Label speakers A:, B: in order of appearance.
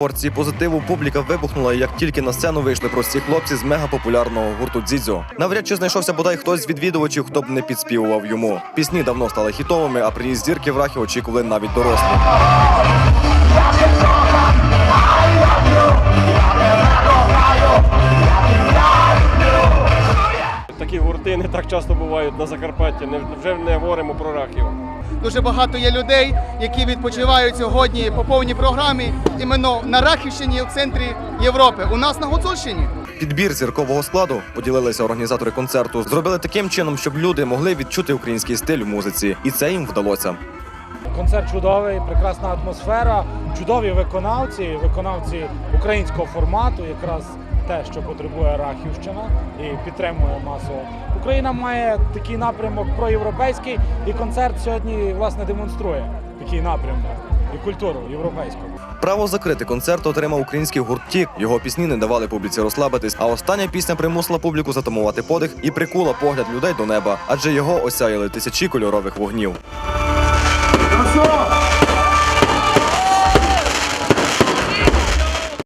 A: Порції позитиву публіка вибухнула, як тільки на сцену вийшли прості хлопці з мегапопулярного гурту Дзідзьо. Навряд чи знайшовся бодай хтось з відвідувачів, хто б не підспівував йому. Пісні давно стали хітовими, а приїзд зірки в рахі очікували навіть дорослі.
B: Такі не так часто бувають на Закарпатті. Не вже не говоримо про рахів.
C: Дуже багато є людей, які відпочивають сьогодні по повній програмі іменно на Рахівщині в центрі Європи. У нас на Гуцульщині.
A: Підбір зіркового складу поділилися організатори концерту. Зробили таким чином, щоб люди могли відчути український стиль в музиці, і це їм вдалося.
D: Концерт чудовий, прекрасна атмосфера, чудові виконавці, виконавці українського формату, якраз те, що потребує Рахівщина і підтримує масово. Україна має такий напрямок проєвропейський, і концерт сьогодні власне демонструє такий напрямок і культуру європейську.
A: Право закрити концерт отримав український гурт «Тік». Його пісні не давали публіці розслабитись. А остання пісня примусила публіку затамувати подих і прикула погляд людей до неба, адже його осяяли тисячі кольорових вогнів.